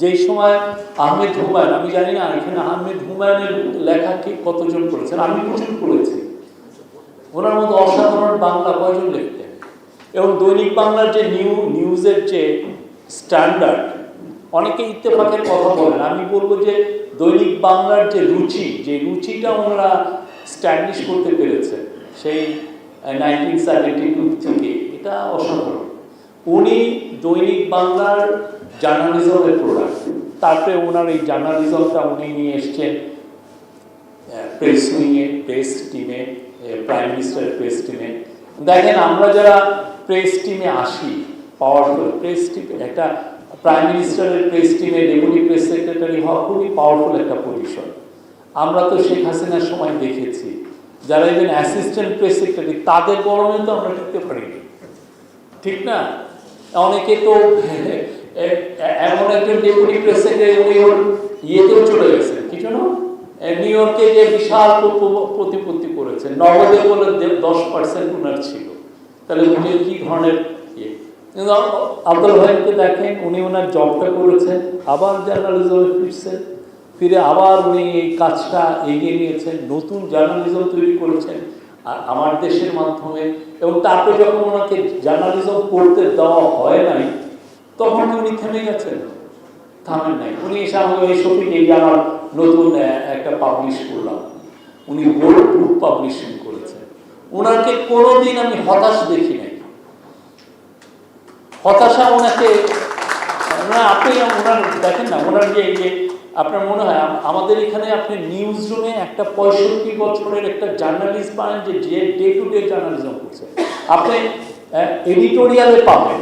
যেই সময় আহমেদ হুমায়ুন, আমি জানি না এখানে আহমেদ হুমায়ুনের লেখা ঠিক কতজন পড়েছেন, আমি প্রচুর পড়েছি। ওনার মতো অসাধারণ বাংলা কয়জন লিখতেন? এবং দৈনিক বাংলার যে নিউ, নিউজের যে স্ট্যান্ডার্ড, অনেকে ইত্তেফাকের কথা বলেন, আমি বলব যে দৈনিক বাংলার যে রুচি, যে রুচিটা ওনারা স্ট্যাবলিশ করতে পেরেছে সেই নাইনটিন সেভেন্টি টু থেকে, এটা অসাধারণ। উনি দৈনিক বাংলার জার্নালিজমের প্রোডাক্ট। তারপরে ওনার এই জার্নালিজমটা উনি নিয়ে এসছেন প্রেস উইংয়ে প্রেস টিমে প্রাইম মিনিস্টারের প্রেস টিমে। দেখেন, আমরা যারা প্রেস টিমে আসি পাওয়ারফুল প্রেস টিম, একটা প্রাইম মিনিস্টারের প্রেস টিমে, ডেপুটি প্রেস সেক্রেটারি হওয়া খুবই পাওয়ারফুল একটা পজিশন আমরা তো শেখ হাসিনার সময় দেখেছি, যারা ইভেন অ্যাসিস্ট্যান্ট প্রেস সেক্রেটারি তাদের গরমে তো আমরা টিকতে পারিনি। ঠিক না? অনেকে তো এমন একজন ডেপুটি প্রেস সেক্রেটারি উনি ওর ইয়েতেও চলে গেছেন, কি জন্য? নিউ ইয়র্কে যে বিশাল প্রতিপত্তি করেছেন, নগদে বলে দশ পার্সেন্ট ছিল। তাহলে উনি কি ধরনের ইয়ে? কিন্তু আব্দুল ভাইকে দেখেন, উনি ওনার জবটা করেছেন, আবার জার্নালিজমে ফিরছেন ফিরে আবার উনি এই কাজটা এগিয়ে নিয়েছেন, নতুন জার্নালিজম তৈরি করেছেন আর আমার দেশের মাধ্যমে এবং তাতে যখন ওনাকে জার্নালিজম করতে দেওয়া হয় নাই, তখন উনি থেমে গেছেন? থামেন নাই। উনি এসে আমাকে এই যে আমার নতুন একটা পাবলিশ করলাম। উনি বড় বুক পাবলিশিং করেছেন। ওনাকে কোনোদিন আমি হতাশ দেখি নাই। হতাশা ওনাকে আপনি, ওনার, দেখেন না, ওনার যে আপনার মনে হয় আমাদের এখানে আপনি নিউজ রুমে একটা পঁয়ষট্টি বছরের একটা জার্নালিস্ট পান যে যে ডে টু ডে জার্নালিজম করছে। আপনি এডিটোরিয়ালে পাবেন।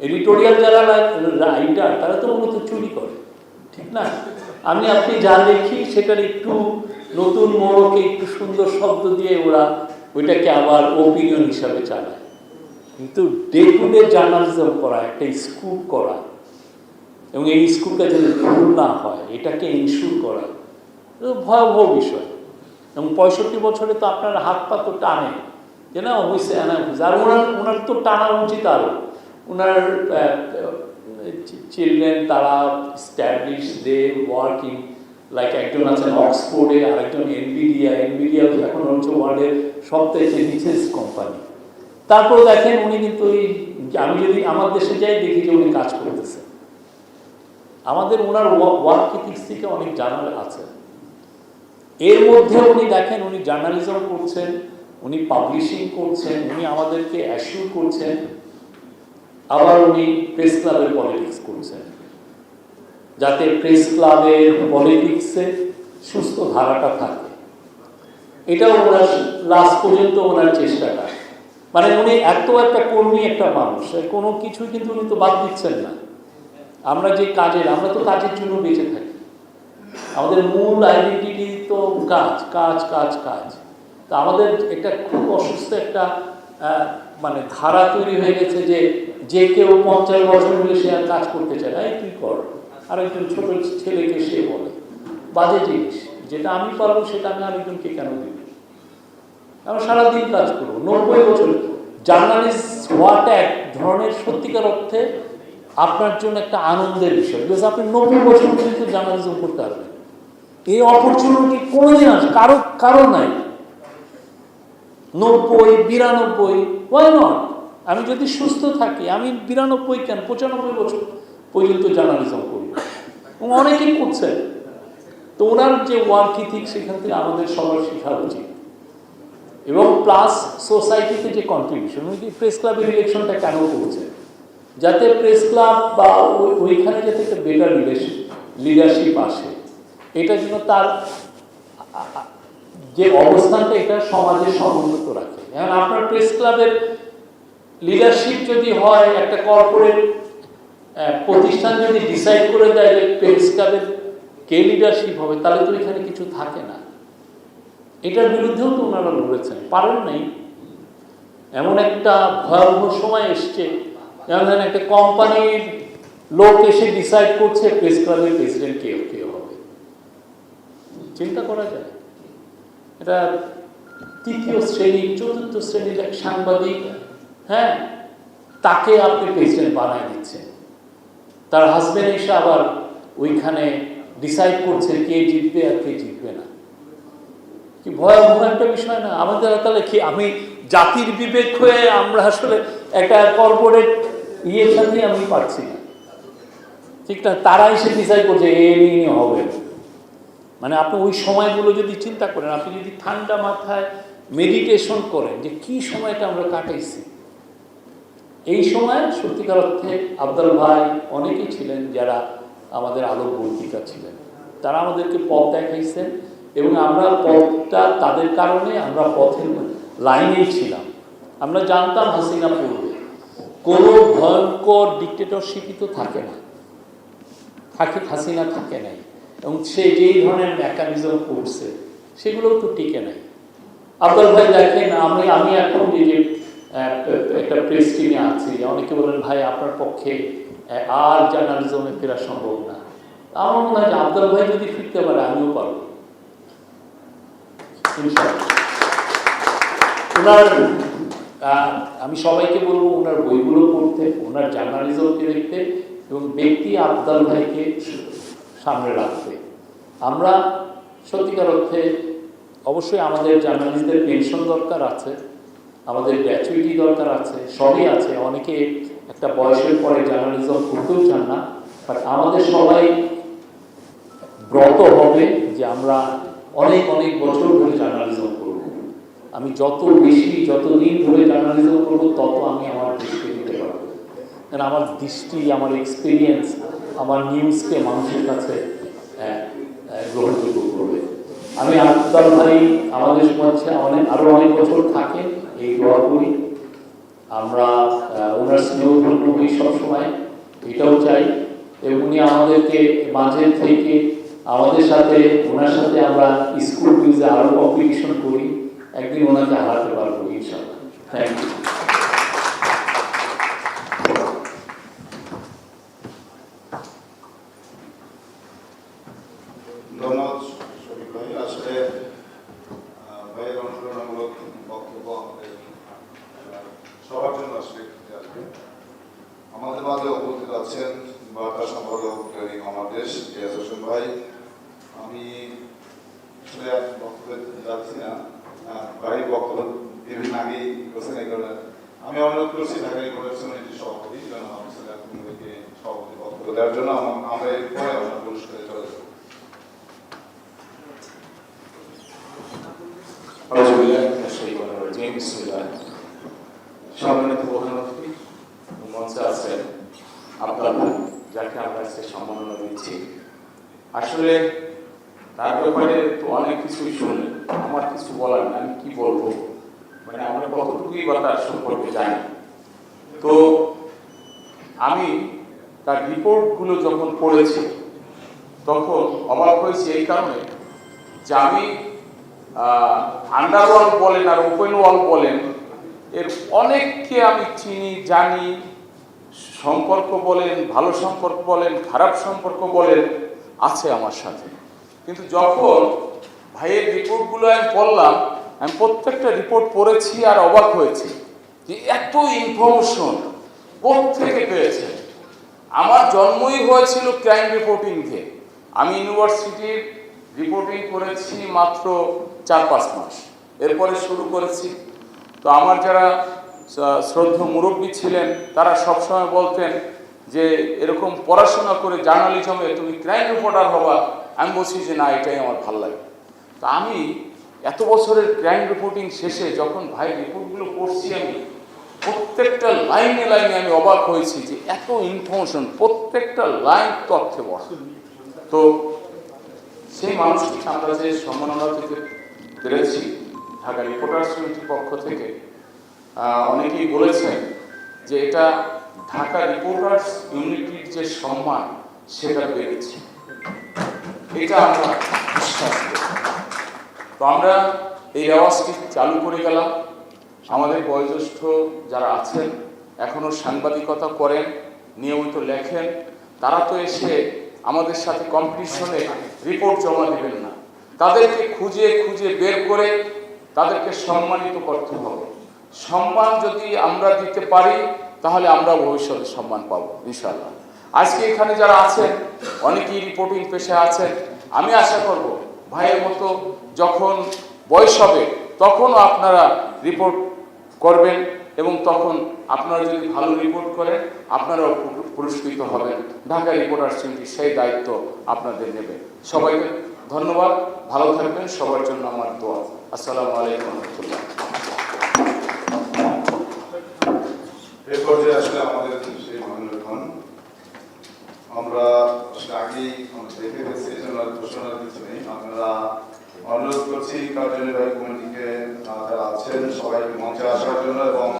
এডিটোরিয়াল যারা রাইটার তারা তো মূলত চুরি করে, ঠিক না? আমি, আপনি যা দেখি সেটার একটু নতুন মোড়কে একটু সুন্দর শব্দ দিয়ে ওরা ওইটাকে আবার ওপিনিয়ন হিসাবে চালায় কিন্তু ডে টু ডে জার্নালিজম করা, একটা স্কুপ করা এবং এই স্কুলটা যদি ভুল না হয়, এটাকে ইনস্যুর করা। ভয়াবহ বিষয়। এবং পঁয়ষট্টি বছরে তো আপনার হাত পা তো টানে। যে না, অবশ্যই আনা হয়েছে আর ওনার ওনার তো টানা উচিত আরও ওনার চিলড্রেন তারা স্ট্যাবলিশ দে ওয়ার্কিং লাইক একজন আছেন অক্সফোর্ডে, আরেকজন এনবিডিয়া। এনবিডিয়া এখন হচ্ছে ওয়ার্ল্ডের সবথেকে রিচেস্ট কোম্পানি তারপর দেখেন উনি কিন্তু ওই, আমি যদি, আমার দেশে যাই, দেখি যে উনি কাজ করতেছে। আমাদের ওনার ওয়ার্ক ইথিক্স থেকে অনেক জার্নাল আছে। এর মধ্যে উনি দেখেন, উনি জার্নালিজম করছেন, উনি পাবলিশিং করছেন, উনি আমাদেরকে অ্যাসিউর করছেন। আবার উনি প্রেস ক্লাবের পলিটিক্স করছেন। যাতে প্রেস ক্লাবের পলিটিক্সে সুস্থ ধারাটা থাকে। এটা ওনার লাস্ট পর্যন্ত ওনার চেষ্টাটা। মানে উনি এত একটা কর্মী একটা মানুষ কোনো কিছুই কিন্তু উনি তো বাদ দিচ্ছেন না। আমরা যে কাজের, আমরা তো কাজের জন্য বেঁচে থাকি। আমাদের মূল আইডেন্টিটি তো কাজ কাজ কাজ কাজ। তা আমাদের একটা খুব অসুস্থ একটা মানে ধারা তৈরি হয়ে গেছে যে যে কেউ পঞ্চাশ বছর হলে সে আর কাজ করতে চায় না। এই তুই কর? আর একজন ছোট ছেলেকে সে বলে। বাজে জিনিস। যেটা আমি পারব, সেটা আমি আরেকজনকে কেন দিব? আমরা সারাদিন কাজ করব নব্বই বছর। জার্নালিস্ট হওয়াটা এক ধরনের সত্যিকার অর্থে আপনার জন্য একটা আনন্দের বিষয়। বিকজ আপনি নব্বই বছর পর্যন্ত জার্নালিজম করতে পারবেন। এই অপরচুনিটি কোনোদিন আছে কারও কারও নাই। নব্বই, বিরানব্বই ওয়াই নট আমি যদি সুস্থ থাকি, আমি বিরানব্বই কেন? পঁচানব্বই বছর পর্যন্ত জার্নালিজম করি। এবং অনেকেই করছে। তো ওনার যে ওয়ার্ক ইথিক সেখান থেকে আমাদের সবার শেখা উচিত। এবং প্লাস সোসাইটিতে যে কন্ট্রিবিউশন প্রেস ক্লাবের ইলেকশনটা কেন করছে যাতে প্রেস ক্লাব বা ওই- ওইখানে যাতে একটা বেটার লিডারশিপ আসে। এটা যেন তার যে অবস্থানটা এটা সমাজে সমুন্নত রাখে। এখন আপনার প্রেস ক্লাবের লিডারশিপ যদি হয়, একটা কর্পোরেট প্রতিষ্ঠান যদি ডিসাইড করে দেয় যে প্রেস ক্লাবের কে লিডারশিপ হবে, তাহলে তো এখানে কিছু থাকে না। এটার বিরুদ্ধেও তো ওনারা লড়েছেন। পারেন নাই। এমন একটা ভয়াবহ সময় এসছে যেমন ধরেন একটা কোম্পানির লোক এসে ডিসাইড করছে প্রেস ক্লাবের প্রেসিডেন্ট কে কে হবে। চিন্তা করা যায়। এটা তৃতীয় শ্রেণি, চতুর্থ শ্রেণির এক সাংবাদিক হ্যাঁ তাকে আপনি প্রেসিডেন্ট বানায় দিচ্ছেন। তার হাজবেন্ড এসে আবার ওইখানে ডিসাইড করছে কে জিতবে আর কে জিতবে না। কি ভয়াবহ একটা বিষয় না? আমাদের তাহলে কি, আমি জাতির বিবেক হয়ে আমরা আসলে একটা কর্পোরেট ইয়ের সাথে আমি পারছি না। ঠিক না? তারা এসে ডিসাইড করছে, এ নিয়ে হবে মানে আপনি ওই সময়গুলো যদি চিন্তা করেন, আপনি যদি ঠান্ডা মাথায় মেডিটেশন করেন যে কি সময়টা আমরা কাটাইছি। এই সময় সত্যিকার অর্থে আব্দুল ভাই অনেকেই ছিলেন যারা আমাদের আলোকবর্তিকা ছিলেন। তারা আমাদেরকে পথ দেখাইছেন এবং আমরা পথটা তাদের কারণে আমরা পথের লাইনেই ছিলাম। আমরা জানতাম হাসিনা পূর্বে কোনো ভয়ঙ্কর ডিক্টেটরশিপই তো থাকে না। থাকে হাসিনা থাকে নাই। এবং সে যেই ধরনের মেকানিজম করছে, সেগুলোও তো টিকে নাই। আব্দুল ভাই দেখেন, আমি আমি এখন একটা প্রেস টিমে আছি, অনেকে বলেন, ভাই, আপনার পক্ষে আর জার্নালিজমে ফেরা সম্ভব না। আমার মনে হয় যে আব্দুল ভাই যদি ফিরতে পারে, আমিও পারব। ওনার আমি সবাইকে বলব ওনার বইগুলো পড়তে, ওনার জার্নালিজমকে দেখতে এবং ব্যক্তি আবদাল ভাইকে সামনে রাখতে। আমরা সত্যিকার অর্থে অবশ্যই আমাদের জার্নালিস্টদের পেনশন দরকার আছে, আমাদের গ্র্যাচুইটি দরকার আছে, সবই আছে। অনেকে একটা বয়সের পরে জার্নালিজম করতেও চান না বাট আমাদের সবাই ব্রত হবে যে আমরা অনেক অনেক বছর ধরে জার্নালিজম আমি যত বেশি যত দিন ধরে জার্নালিজম করব, তত আমি আমার দৃষ্টি দিতে পারব। কারণ আমার দৃষ্টি, আমার এক্সপিরিয়েন্স আমার নিউজকে মানুষের কাছে গ্রহণযোগ্য করবে। আমি আফতার ভাই, আমাদের মধ্যে অনেক আরও অনেক বছর থাকে, এই দোয়া করি। আমরা ওনার স্নেহ ধন্য হই সবসময়, এটাও চাই। এবং উনি আমাদেরকে মাঝে থেকে আমাদের সাথে, ওনার সাথে আমরা স্কুল কুইজে আরও কম্পিটিশন করি। একদিন ওনাকে হারাতে পারব ইনশাল্লাহ থ্যাংক ইউ ধন্যবাদ শরীফ ভাই আসলে আহ, ভাইয়ের অনুপ্রেরণামূলক বক্তব্য আমাদের আহ, সবার জন্য আসলে কাজে আসবে আমাদের মাঝে উপস্থিত আছেন বার্তা সম্পাদক ট্রেনিং আমাদের রিয়াজ হোসেন ভাই আমি আসলে আর বক্তব্যে যাচ্ছি না আহ, ভাই বক্তব্য বিভিন্ন আগেই করছেন এই কারণে আমি অনুরোধ করছি ঢাকা রিপোর্টার সমিতির সভাপতি সভাপতি বক্তব্য দেওয়ার জন্য আম- আমরা এরপরে আমরা পুরস্কারে চলে যাব। যাকে আমরা সম্মাননা দিচ্ছি। আসলে তার ব্যাপারে তো অনেক কিছুই শুনলেন, আমার কিছু বলার আমি কি বলব? মানে আমরা কতটুকুই বা তার সম্পর্কে জানি। তো আমি তার রিপোর্টগুলো যখন পড়েছি, তখন অবাক হয়েছি এই কারণে যে আমি আন্ডারওয়াল বলেন আর ওপেন ওয়াল বলেন, এর অনেককে আমি চিনি, জানি, সম্পর্ক বলেন, ভালো সম্পর্ক বলেন, খারাপ সম্পর্ক বলেন, আছে আমার সাথে। কিন্তু যখন ভাইয়ের রিপোর্টগুলো আমি পড়লাম আমি প্রত্যেকটা রিপোর্ট পড়েছি আর অবাক হয়েছি যে এত ইনফরমেশন থেকে পেয়েছে? আমার জন্মই হয়েছিল ক্রাইম রিপোর্টিং দিয়ে আমি ইউনিভার্সিটির রিপোর্টিং করেছি মাত্র চার পাঁচ মাস। এরপরে শুরু করেছি। তো আমার যারা শ্রদ্ধ মুরব্বী ছিলেন, তারা সবসময় বলতেন যে এরকম পড়াশোনা করে জার্নালিজমে তুমি ক্রাইম রিপোর্টার হবা। আমি বলছি যে না, এটাই আমার ভালো লাগে। তো আমি এত বছরের ক্রাইম রিপোর্টিং শেষে যখন ভাই রিপোর্টগুলো পড়ছি আমি, প্রত্যেকটা লাইনে লাইনে আমি অবাক হয়েছি যে এত ইনফরমেশন প্রত্যেকটা লাইন তথ্যে বড় তো সেই মানুষটি আমরা যে সম্মাননা থেকে পেরেছি, ঢাকা রিপোর্টার্স সমিতির পক্ষ থেকে। অনেকেই বলেছেন যে এটা ঢাকা রিপোর্টার্স ইউনিটির যে সম্মান, সেটা বেড়েছে এটা আমরা বিশ্বাস করি। তো আমরা এই রেওয়াজটি চালু করে গেলাম। আমাদের বয়োজ্যেষ্ঠ যারা আছেন এখনও সাংবাদিকতা করেন, নিয়মিত লেখেন, তারা তো এসে আমাদের সাথে কম্পিটিশনে রিপোর্ট জমা দেবেন না। তাদেরকে খুঁজে খুঁজে বের করে তাদেরকে সম্মানিত করতে হবে। সম্মান যদি আমরা দিতে পারি, তাহলে আমরা ভবিষ্যতে সম্মান পাবো ইনশাল্লাহ আজকে এখানে যারা আছেন, অনেকেই রিপোর্টিং পেশায় আছেন। আমি আশা করব ভাইয়ের মতো যখন বয়স হবে, তখনও আপনারা রিপোর্ট করবেন এবং তখন আপনারা যদি ভালো রিপোর্ট করেন, আপনারাও পুরস্কৃত হবেন। ঢাকা রিপোর্টার সমিতি সেই দায়িত্ব আপনাদের নেবে। সবাইকে ধন্যবাদ, ভালো থাকবেন, সবার জন্য আমার দোয়া। আসসালামু আলাইকুম রহমতুল্লাহ। এই পর্যায়ে আসলে